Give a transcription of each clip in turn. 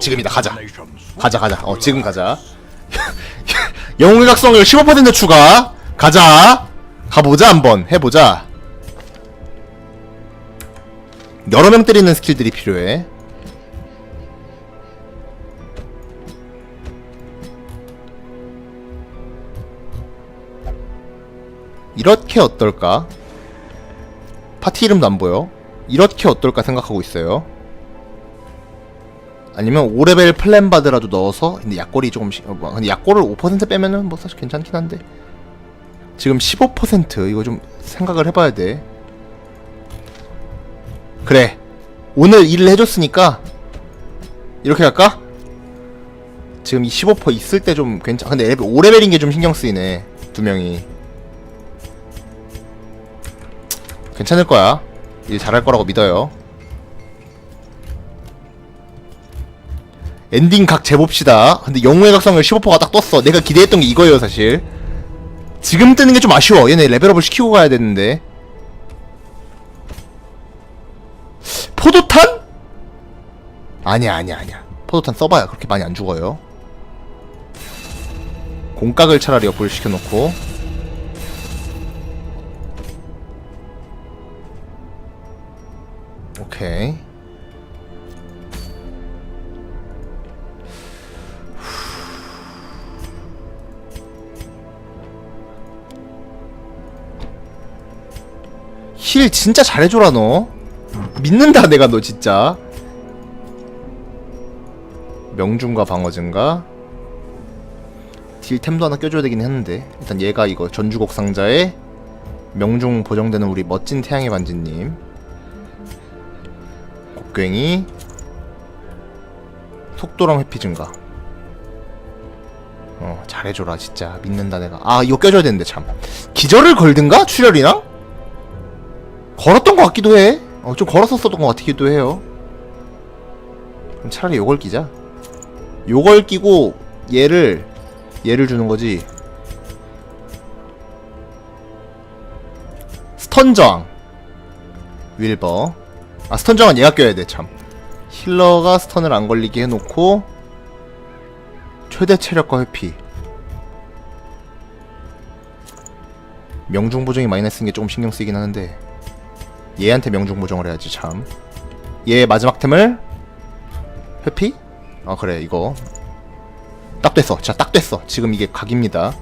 지금이다. 가자. 가자 가자. 어 지금 가자. 영웅의 각성률 15% 추가. 가자. 가보자 한번. 해보자. 여러 명 때리는 스킬들이 필요해. 이렇게 어떨까? 파티 이름도 안 보여. 이렇게 어떨까 생각하고 있어요. 아니면 5레벨 플랜 바드라도 넣어서 근데 약골이 조금씩 어, 뭐, 근데 약골을 5% 빼면은 뭐 사실 괜찮긴 한데 지금 15% 이거 좀 생각을 해봐야 돼. 그래 오늘 일을 해줬으니까 이렇게 할까? 지금 이 15% 있을 때 좀 괜찮. 근데 레벨 5레벨인 게 좀 신경 쓰이네 두 명이. 괜찮을 거야. 일 잘할 거라고 믿어요. 엔딩 각 재봅시다. 근데 영웅의 각성을 15%가 딱 떴어. 내가 기대했던 게 이거예요, 사실. 지금 뜨는 게 좀 아쉬워. 얘네 레벨업을 시키고 가야 되는데. 포도탄? 아니야, 아니야, 아니야. 포도탄 써봐야 그렇게 많이 안 죽어요. 공각을 차라리 업을 시켜놓고. 오케이. 힐 진짜 잘해줘라 너. 믿는다 내가 너 진짜. 명중과 방어 증가? 딜템도 하나 껴줘야 되긴 했는데. 일단 얘가 이거 전주곡 상자에 명중 보정되는 우리 멋진 태양의 반지님. 곡괭이. 속도랑 회피 증가. 어 잘해줘라 진짜. 믿는다 내가. 아 이거 껴줘야 되는데 참. 기절을 걸든가? 출혈이랑 것 같기도 해. 어, 좀 걸었었던 것 같기도 해요. 그럼 차라리 요걸 끼자. 요걸 끼고 얘를 얘를 주는 거지. 스턴 저항. 윌버. 아 스턴 저항은 얘가 껴야 돼 참. 힐러가 스턴을 안 걸리게 해놓고 최대 체력과 회피. 명중 보정이 마이너스인 게 조금 신경 쓰이긴 하는데. 얘한테 명중 보정을 해야지 참. 얘 마지막 템을 회피? 아 그래 이거 딱 됐어. 자 딱 됐어. 지금 이게 각입니다.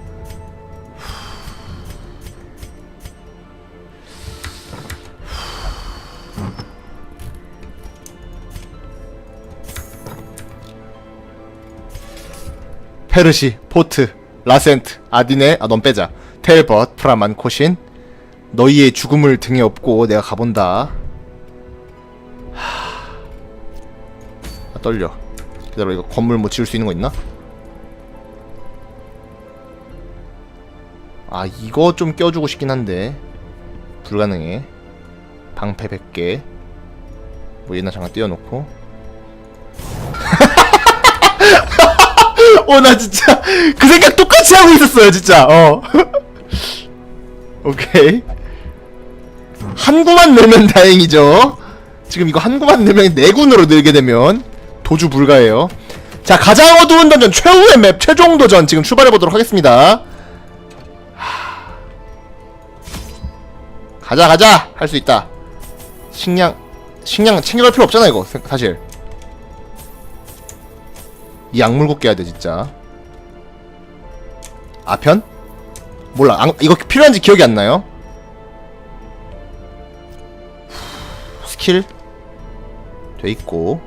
페르시, 포트, 라센트, 아디네, 아 넌 빼자. 텔벗, 프라만, 코신, 너희의 죽음을 등에 업고 내가 가본다. 하... 아, 떨려. 기다려 이거 건물 뭐 지을 수 있는 거 있나? 아 이거 좀 껴주고 싶긴 한데 불가능해. 방패 100개. 뭐 옛날 장갑 띄워놓고. 어 나 진짜 그 생각 똑같이 하고 있었어요 진짜. 어. 오케이. 한 구만 늘면 다행이죠. 지금 이거 한 구만 늘면 네 군으로 늘게 되면 도주 불가해요. 자 가장 어두운 던전 최후의 맵 최종 도전 지금 출발해 보도록 하겠습니다. 하... 가자 가자 할 수 있다. 식량 식량 챙겨갈 필요 없잖아 이거 사- 사실. 이 악물고 깨야 돼 진짜. 아편? 몰라 안- 이거 필요한지 기억이 안 나요. 스킬 돼 있고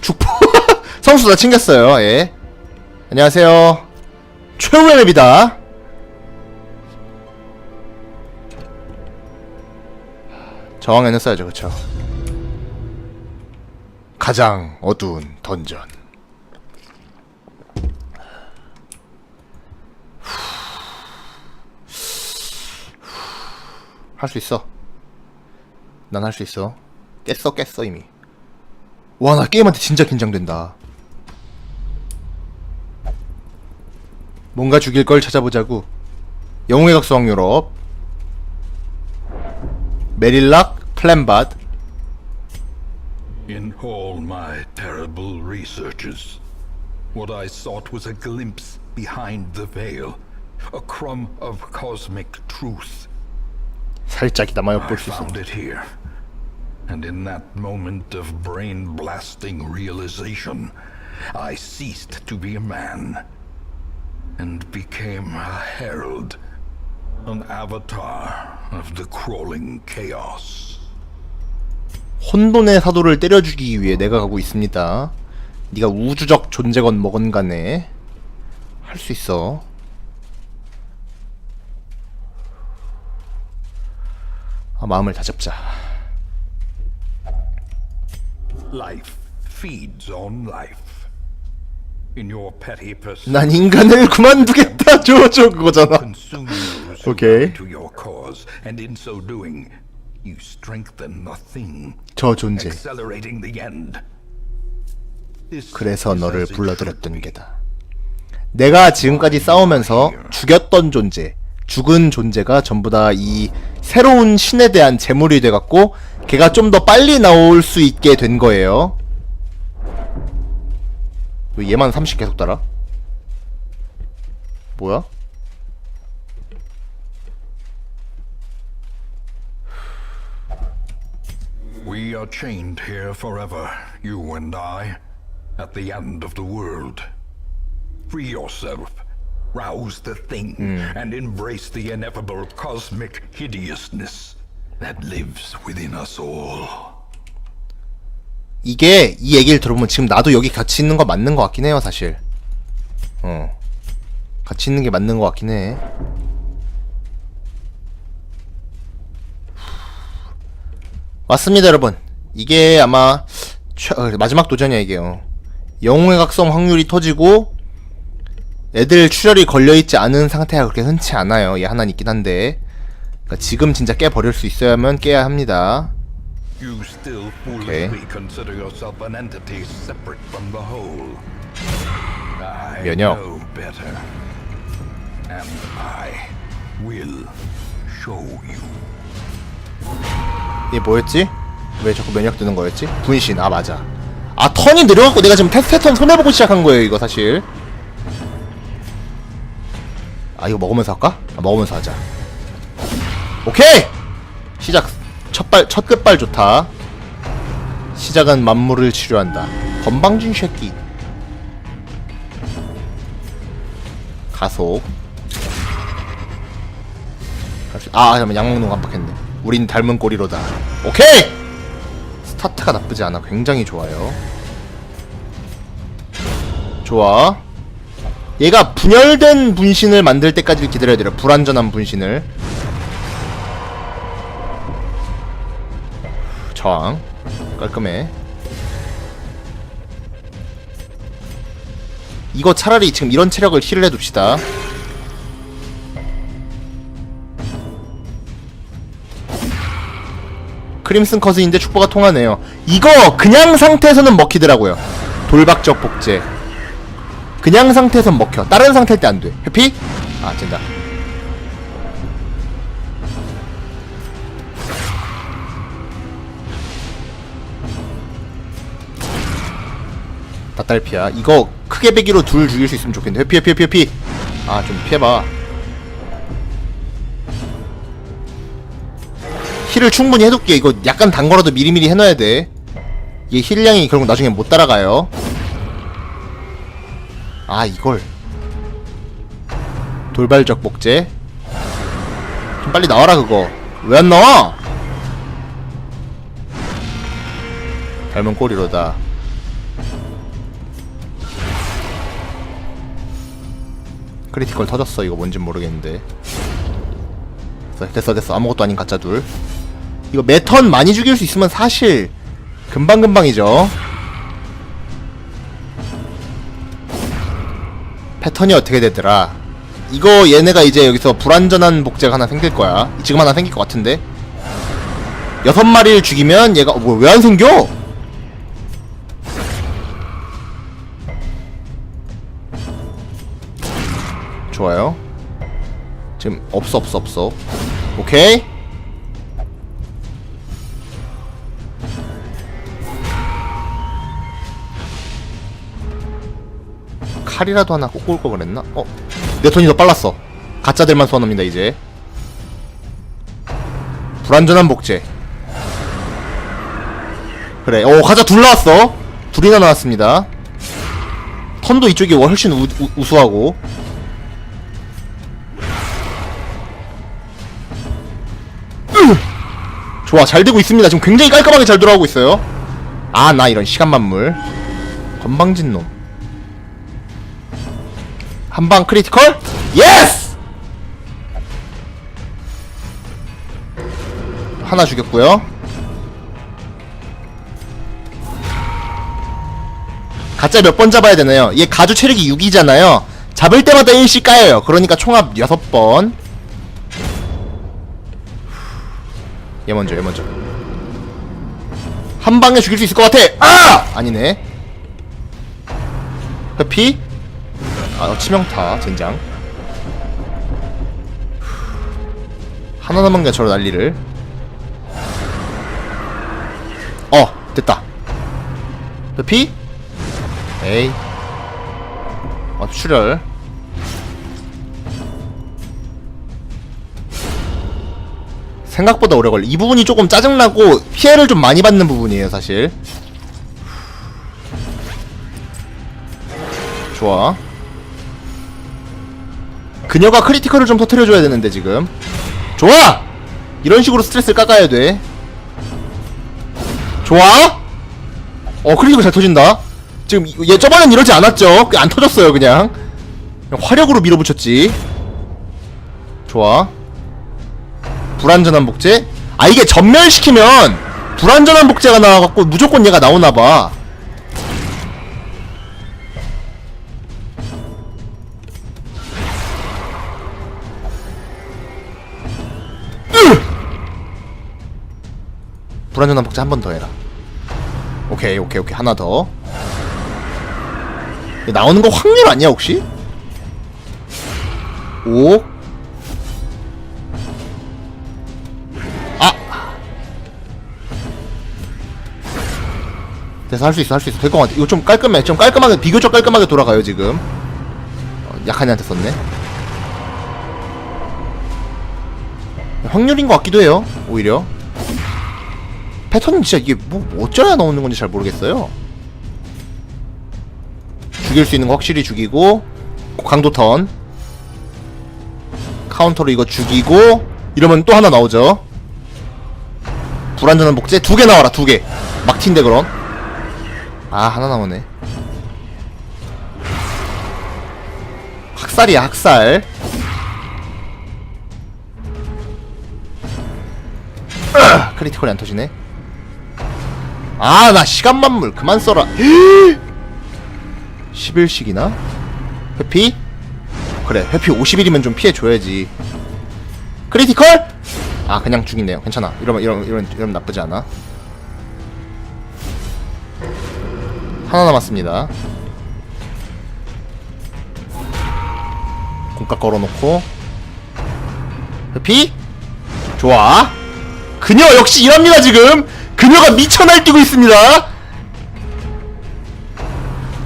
축포 성수 다 챙겼어요. 예. 안녕하세요. 최후의 맵이다. 저항에는 써야죠, 그쵸? 가장 어두운 던전. 할 수 있어. 난 할 수 있어. 깼어, 깼어, 이미. 와, 나 게임한테 진짜 긴장된다. 뭔가 죽일 걸 찾아보자고. 영웅의 각성 유럽. 메릴락, 플랜밭 In all my terrible researches, what I sought was a glimpse behind the veil, a crumb of cosmic truth. 살짝이나마 엿볼 수 here. And in that moment of brain blasting realization, I ceased to be a man and became a herald, an avatar of the crawling chaos. 혼돈의 사도를 때려주기 위해 내가 가고 있습니다 네가 우주적 존재건 뭐건 간에 할 수 있어 마음을 다잡자 난 인간을 그만두겠다 저 저 그거잖아 you strengthen the thing, 저 존재 그래서 너를 불러들였던. 게다 내가 지금까지 싸우면서 죽였던 존재 죽은 존재가 전부 다 이 새로운 신에 대한 재물이 돼갖고 걔가 좀 더 빨리 나올 수 있게 된 거예요 왜 얘만 30 계속 달아? 뭐야? Yourself, rouse the thing, and embrace the ineffable cosmic hideousness that lives within us all. 이게 이 얘기를 들어보면 지금 나도 여기 같이 있는 거 맞는 거 같긴 해요 사실. 어. 같이 있는 게 맞는 거 같긴 해. 맞습니다 여러분. 이게 아마 최, 어, 마지막 도전이야 이게요 영웅의 각성 확률이 터지고 애들 출혈이 걸려있지 않은 상태가 그렇게 흔치 않아요 얘 하나 있긴 한데 그러니까 지금 진짜 깨버릴 수 있어야면 깨야 합니다 You still foolishly consider yourself an entity separate from the whole. I 면역. know better. And I will show you. 얘 뭐였지? 왜 자꾸 면역 뜨는 거였지? 분신 아 맞아 아 턴이 느려갖고 내가 지금 테스트 턴 손해보고 시작한 거예요 이거 사실 아 이거 먹으면서 할까? 아, 먹으면서 하자. 오케이! 시작. 첫발 첫 끝발 좋다. 시작은 만물을 치료한다. 건방진 새끼. 가속. 아 잠깐만. 약 먹는 거 깜빡했네. 우린 닮은 꼬리로다. 오케이! 스타트가 나쁘지 않아. 굉장히 좋아요. 좋아 얘가 분열된 분신을 만들 때까지 기다려야 돼요 불완전한 분신을 저항 깔끔해 이거 차라리 지금 이런 체력을 힐을 해둡시다 크림슨 커즈인데 축보가 통하네요. 이거 그냥 상태에서는 먹히더라고요. 돌박적 복제. 그냥 상태에선 먹혀. 다른 상태일 때 안 돼. 해피? 아, 된다. 닭달피야. 이거 크게 배기로 둘 죽일 수 있으면 좋겠는데. 해피, 해피, 해피, 해피. 아, 좀 피해봐. 힐을 충분히 해둘게 이거 약간 단 거라도 미리미리 해놔야 돼 얘 힐량이 결국 나중에 못 따라가요 아 이걸. 돌발적 복제? 좀 빨리 나와라 그거. 왜 안 나와? 닮은 꼬리로다. 크리티컬 터졌어. 이거 뭔진 모르겠는데. 됐어 됐어 됐어. 아무것도 아닌 가짜 둘. 이거 매턴 많이 죽일 수 있으면 사실 금방금방이죠 패턴이 어떻게 되더라. 이거 얘네가 이제 여기서 불완전한 복제가 하나 생길 거야. 지금 하나 생길 것 같은데. 여섯 마리를 죽이면 얘가 어, 뭐왜 안 생겨? 좋아요. 지금 없어 없어 없어. 오케이 칼이라도 하나 꽂고 올거 그랬나? 어? 내 턴이 더 빨랐어. 가짜들만 소환합니다 이제. 불완전한 복제. 그래. 오 가짜 둘 나왔어. 둘이나 나왔습니다. 턴도 이쪽이 훨씬 우, 우, 우수하고. 으! 좋아 잘 되고 있습니다. 지금 굉장히 깔끔하게 잘 돌아가고 있어요. 아 나 이런 시간만물. 건방진 놈 한방 크리티컬? 예스! 하나 죽였고요. 가짜 몇 번 잡아야 되나요? 얘 가주 체력이 6이잖아요. 잡을 때마다 1씩 까여요. 그러니까 총합 6번. 얘 먼저 얘 먼저. 한 방에 죽일 수 있을 것 같아! 아! 아니네. 회피 아 치명타 젠장. 하나 남은 게 저로 난리를. 어 됐다. 회피? 에이. 어 출혈. 생각보다 오래 걸려. 이 부분이 조금 짜증나고 피해를 좀 많이 받는 부분이에요 사실. 좋아 그녀가 크리티컬을 좀 터트려줘야 되는데 지금. 좋아! 이런 식으로 스트레스를 깎아야 돼. 좋아? 어 크리티컬 잘 터진다. 지금 이- 얘 저번엔 이러지 않았죠? 안 터졌어요 그냥. 그냥 화력으로 밀어붙였지. 좋아. 불완전한 복제? 아 이게 전멸시키면 불완전한 복제가 나와갖고 무조건 얘가 나오나봐 불완전한 복제 한 번 더 해라. 오케이 오케이 오케이. 하나 더. 나오는 거 확률 아니야 혹시? 5 아! 됐어 할 수 있어 할 수 있어. 될 것 같아. 이거 좀 깔끔해. 좀 깔끔하게 비교적 깔끔하게 돌아가요 지금. 어, 약한 애한테 썼네. 확률인 것 같기도 해요 오히려 패턴은 진짜 이게 뭐 어쩌야 나오는 건지 잘 모르겠어요. 죽일 수 있는 거 확실히 죽이고 강도 턴. 카운터로 이거 죽이고 이러면 또 하나 나오죠. 불안전한 복제 두 개 나와라 두 개. 막틴데 그럼. 아 하나 나오네. 학살이야 학살. 크리티컬이 안 터지네 아 나 시간 만물. 그만 써라. 11씩이나? 회피? 그래 회피 50일이면 좀 피해줘야지. 크리티컬? 아 그냥 죽이네요. 괜찮아. 이러면 이러면 이러면, 이러면 나쁘지 않아. 하나 남았습니다. 공각 걸어놓고. 회피? 좋아. 그녀 역시 일합니다 지금 그녀가 미쳐 날뛰고 있습니다.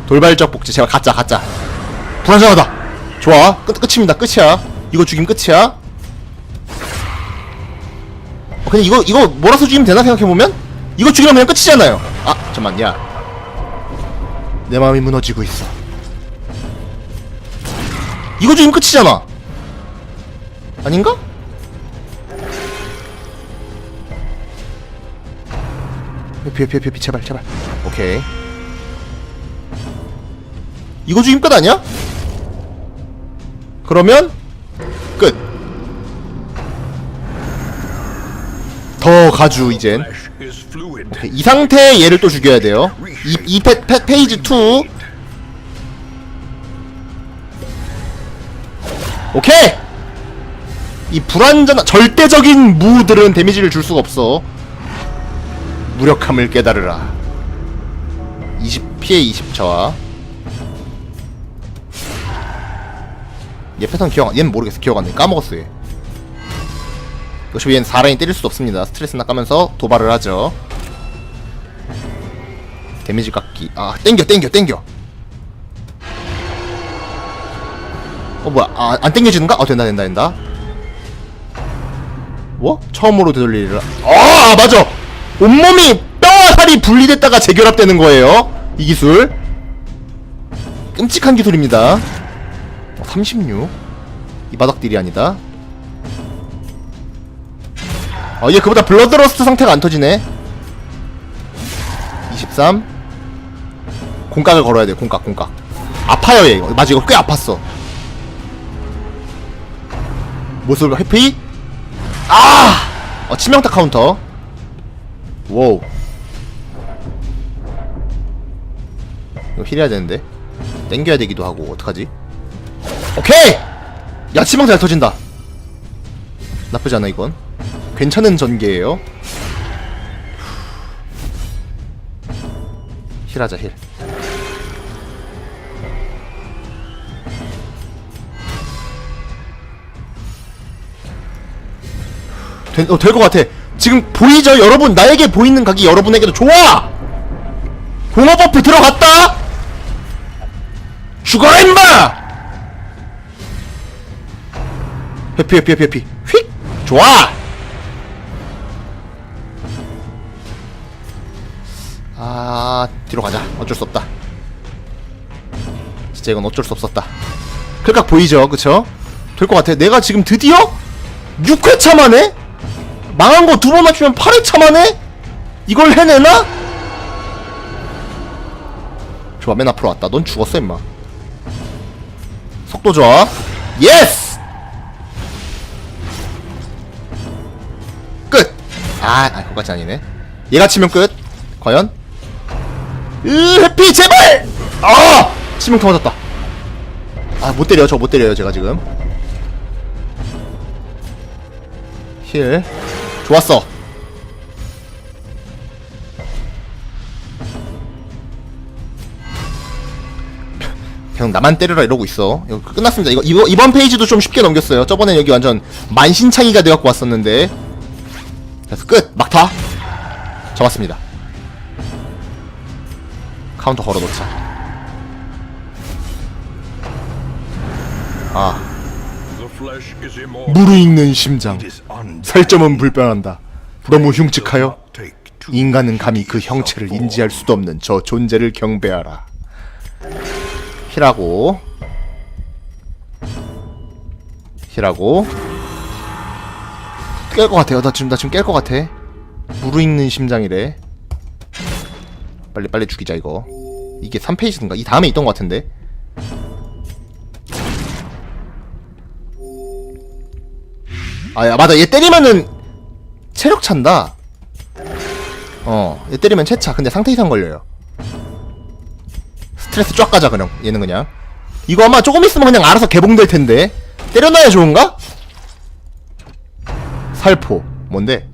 돌발적 복제 제발 가짜 가짜. 불안정하다. 좋아. 끝, 끝입니다. 끝이야. 이거 죽이면 끝이야. 어, 근데 이거 이거 몰아서 죽이면 되나 생각해 보면? 이거 죽이면 그냥 끝이잖아요. 아 잠깐만 야 내 마음이 무너지고 있어. 이거 죽이면 끝이잖아. 아닌가? 회피 회피 회피 제발 제발 오케이 이거 죽임 끝 아니야? 그러면 끝. 더 가주 이젠. 오케이, 이 상태에 얘를 또 죽여야 돼요. 이, 이 페, 페, 페이지 2. 오케이. 이 불완전 절대적인 무들은 데미지를 줄 수가 없어. 무력함을 깨달으라. 20 피해 20 저하. 얘 패턴 기억 얘는 모르겠어. 기억 안나. 까먹었어 얘. 역시 얘는 4라인 때릴 수도 없습니다. 스트레스나 까면서 도발을 하죠. 데미지 깎기. 아 땡겨 땡겨 땡겨. 어 뭐야. 아, 안 땡겨지는가? 어 된다 된다 된다. 뭐? 처음으로 되돌리리라. 아 맞아 온몸이 뼈와 살이 분리됐다가 재결합되는 거예요. 이 기술. 끔찍한 기술입니다. 어, 36 이 바닥 딜이 아니다. 어, 얘 그보다 블러드러스트 상태가 안 터지네. 23 공각을 걸어야 돼 공각 공각. 아파요 얘 맞아 이거 꽤 아팠어. 모습 회피. 아! 어 치명타 카운터 와우. 이거 힐해야 되는데? 땡겨야 되기도 하고 어떡하지? 오케이! 야 치명타 잘 터진다. 나쁘지 않아 이건. 괜찮은 전개예요. 힐하자 힐. 된, 어, 될 것 같아. 지금 보이죠? 여러분, 나에게 보이는 각이 여러분에게도 좋아! 공허 버프 들어갔다! 죽어라, 임마! 회피, 회피, 회피, 회피. 휙! 좋아! 아, 뒤로 가자. 어쩔 수 없다. 진짜 이건 어쩔 수 없었다. 클각 보이죠? 그쵸? 될 것 같아. 내가 지금 드디어 6회차 만에 망한 거 두 번 맞추면 8회차 만에 이걸 해내나? 좋아 맨 앞으로 왔다. 넌 죽었어 임마. 속도 좋아. 예스! 끝! 아, 아 그거까지 아니네. 얘가 치면 끝. 과연? 으 해피 제발! 아! 치명타 맞았다. 아 못 때려요. 저못 때려요 제가 지금. 힐 좋았어. 그냥 나만 때려라 이러고 있어. 이거 끝났습니다. 이거 이거 이번 페이지도 좀 쉽게 넘겼어요. 저번엔 여기 완전 만신창이가 돼갖고 왔었는데. 그래서 끝. 막타. 잡았습니다. 카운터 걸어놓자. 아. Immortal. 무르익는 심장. 살점은 불변한다 너무 흉측하여. 인간은 감히 그 형체를 인지할 수도 없는 저 존재를 경배하라. 힐하고 힐하고 깰 것 같아요. 나 지금 나 지금 깰 것 같아. 무르익는 심장이래. 빨리 빨리 죽이자 이거. 이게 3페이지인가? 이 다음에 있던 것 같은데. 아 야 맞아 얘 때리면은 체력 찬다. 어, 얘 때리면 채차. 근데 상태 이상 걸려요. 스트레스 쫙 가자, 그냥. 얘는 그냥. 이거 아마 조금 있으면 그냥 알아서 개봉될 텐데. 때려놔야 좋은가? 살포. 뭔데?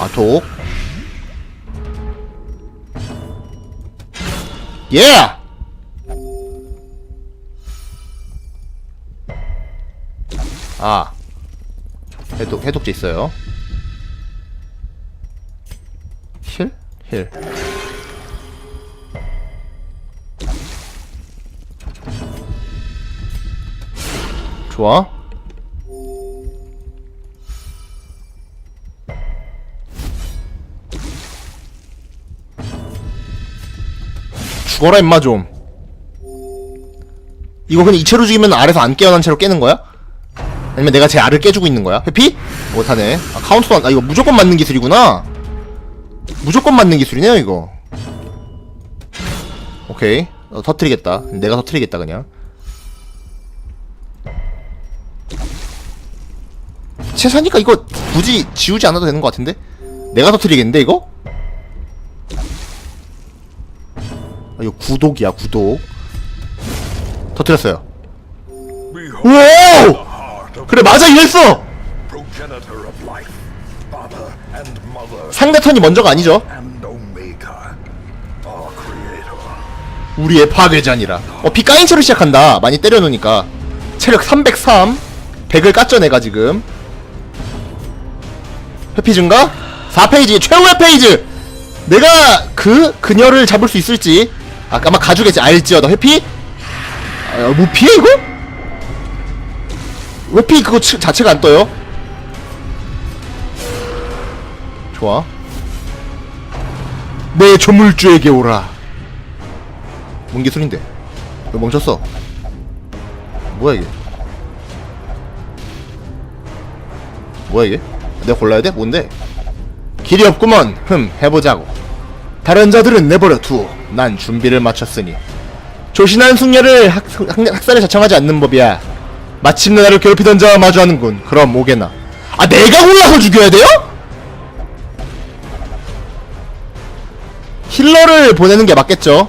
아, 독. 예! 아. 해독, 해독제 있어요. 힐? 힐. 좋아. 죽어라 임마 좀. 이거 그냥 이체로 죽이면 알에서 안 깨어난 채로 깨는 거야? 아니면 내가 제 알을 깨주고 있는 거야? 회피? 못하네. 아 카운트도 안, 아 이거 무조건 맞는 기술이구나. 무조건 맞는 기술이네요 이거 오케이 어, 터트리겠다 내가 터트리겠다 그냥 채사니까 이거 굳이 지우지 않아도 되는 것 같은데 내가 터트리겠는데 이거? 아, 이거 구독이야 구독 터트렸어요 Behold 오! 그래 맞아 이랬어! 상대 턴이 먼저가 아니죠. 우리의 파괴자니라. 어 피 까인 채로 시작한다. 많이 때려놓으니까. 체력 303 100을 깠죠 내가 지금. 회피 증가? 4페이지 최후의 페이지 내가 그 그녀를 잡을 수 있을지. 아, 아마 가죽이지. 알지어다 회피? 아, 뭐 피해 이거? 회피 그거 치- 자체가 안 떠요? 좋아. 내 조물주에게 오라. 뭔 기술인데? 왜 멈췄어? 뭐야 이게? 뭐야 이게? 내가 골라야 돼? 뭔데? 길이 없구먼. 흠 해보자고. 다른 자들은 내버려 두오 난 준비를 마쳤으니. 조신한 숙녀를 학, 학, 학살에 자청하지 않는 법이야 마침내 나를 괴롭히던 자와 마주하는군. 그럼 오게나. 아 내가 골라서 죽여야 돼요? 힐러를 보내는 게 맞겠죠?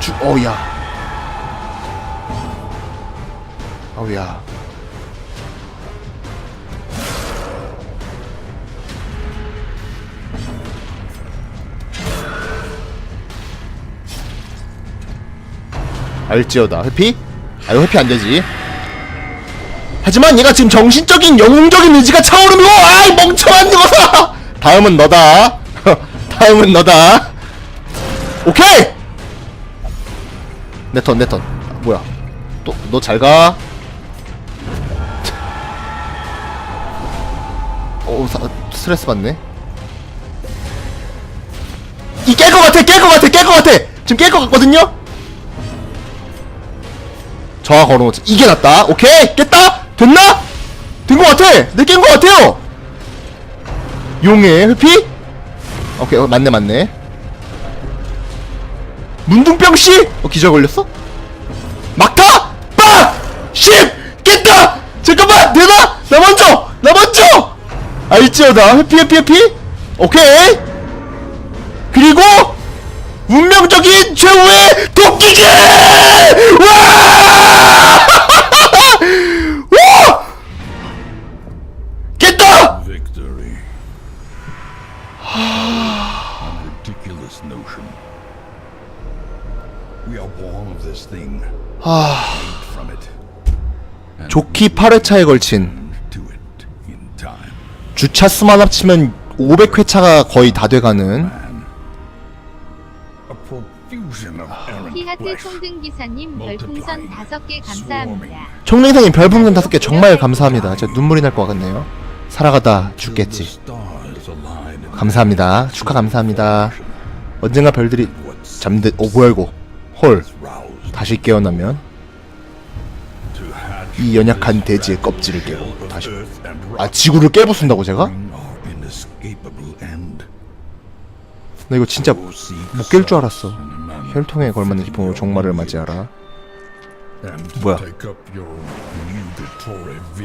주.. 어우야. 어우야. 알지어다. 회피? 아 이거 회피 안되지. 하지만 얘가 지금 정신적인 영웅적인 의지가 차오르며 아이 멍청한 녀석아 다음은 너다. 다음은 너다. 오케이! 내 턴 내턴. 뭐야? 또 너 잘가? 오 사, 스트레스 받네. 이 깰 것 같아 깰 것 같아 깰 것 같아! 지금 깰 것 같거든요 저하 걸어놓지 이게 낫다. 오케이 깼다? 됐나? 된 것 같아. 내깬 것 같아요. 용의 회피? 오케이 어, 맞네 맞네. 문둥병 씨? 어 기절 걸렸어? 막타? 빡10 깼다! 잠깐만 내놔! 나 먼저! 나 먼저! 알지어다 회피 회피 회피? 오케이. 그리고 운명적인 최후의 도끼질! 와! 와! 깼다! Victory. A ridiculous notion. We are born of this thing. Made from it. And 좋기 8회차에 걸친 to it in time. 주차 수만 합치면 500회차가 거의 다 돼가는 A profusion of errant 히하트 flesh. 총등 기사님 별풍선 5개 감사합니다. 총랭생님 별풍선 5개 정말 감사합니다. 진짜 눈물이 날 것 같네요. 살아가다 죽겠지. 감사합니다. 축하 감사합니다. 언젠가 별들이 what's 잠들.. 어 뭐야 이거? 헐 다시 깨어나면 이 연약한 돼지의 껍질을 깨고 다시. 아 지구를 깨부순다고 제가? 나 이거 진짜 못 깰 줄 알았어 혈통에 걸맞는 기쁨으로 종말을 맞이하라. 뭐야?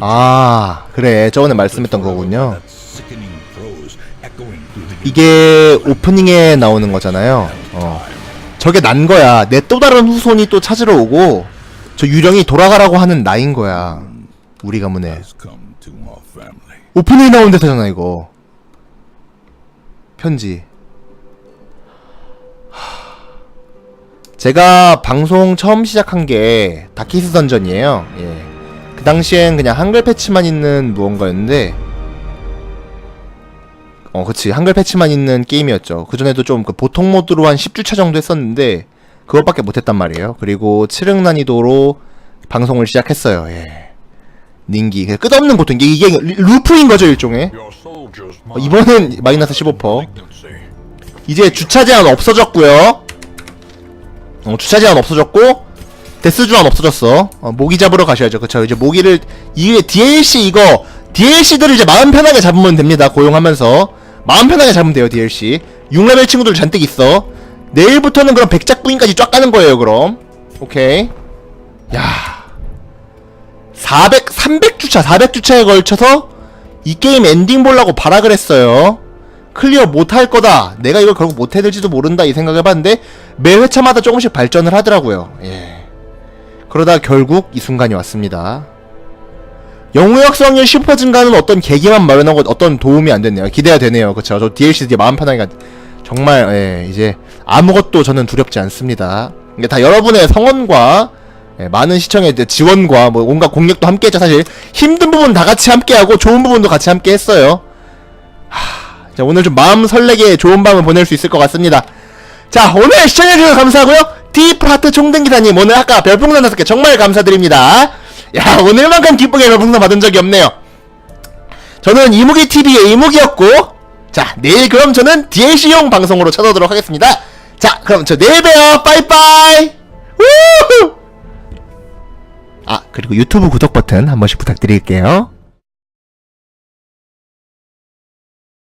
아 그래. 저번에 말씀했던 거군요. 이게 오프닝에 나오는 거잖아요. 어. 저게 난 거야. 내 또 다른 후손이 또 찾으러 오고 저 유령이 돌아가라고 하는 나인 거야. 우리 가문에. 오프닝 나온 데서잖아 이거. 편지 제가 방송 처음 시작한 게 다키스 던전이에요. 예. 그 당시엔 그냥 한글 패치만 있는 무언가였는데 어 그치. 한글 패치만 있는 게임이었죠. 그전에도 좀 그 보통 모드로 한 10주차 정도 했었는데 그것밖에 못했단 말이에요. 그리고 7흑 난이도로 방송을 시작했어요. 예. 닌기. 그냥 끝없는 고통 이게, 이게 루프인 거죠 일종의? 어, 이번엔 마이너스 15% malignancy. 이제 주차 제한 없어졌고요 어, 주차 제한 없어졌고 데스 주한 없어졌어. 어, 모기 잡으러 가셔야죠. 그쵸? 이제 모기를 이게 DLC 이거 DLC들을 이제 마음 편하게 잡으면 됩니다. 고용하면서. 마음 편하게 잡으면 돼요 DLC 6레벨 친구들 잔뜩 있어. 내일부터는 그럼 백작 부인까지 쫙 가는 거예요 그럼. 오케이. 야. 400, 300주차, 400주차에 걸쳐서 이 게임 엔딩 보려고 발악을 했어요. 클리어 못할 거다. 내가 이걸 결국 못해될지도 모른다. 이 생각을 해봤는데, 매 회차마다 조금씩 발전을 하더라고요. 예. 그러다 결국 이 순간이 왔습니다. 영웅의 확성률 10% 증가는 어떤 계기만 마련하고 어떤 도움이 안 됐네요. 기대가 되네요. 그쵸. 저 DLC 이제 마음 편하게, 가- 정말, 예, 이제 아무것도 저는 두렵지 않습니다. 이게 다 여러분의 성원과 예, 많은 시청의 지원과 뭐 온갖 공력도 함께 했죠 사실 힘든 부분 다 같이 함께 하고 좋은 부분도 같이 함께 했어요 하, 자 오늘 좀 마음 설레게 좋은 밤을 보낼 수 있을 것 같습니다. 자 오늘 시청해주셔서 감사하고요. 디프 하트 총등기사님 오늘 아까 별풍선 다섯 개 정말 감사드립니다. 야 오늘만큼 기쁘게 별풍선 받은 적이 없네요. 저는 이무기 TV의 이무기였고 자 내일 그럼 저는 DLC용 방송으로 찾아오도록 하겠습니다. 자 그럼 저 내일 봬요. 빠이빠이! 우후! 아 그리고 유튜브 구독 버튼 한 번씩 부탁드릴게요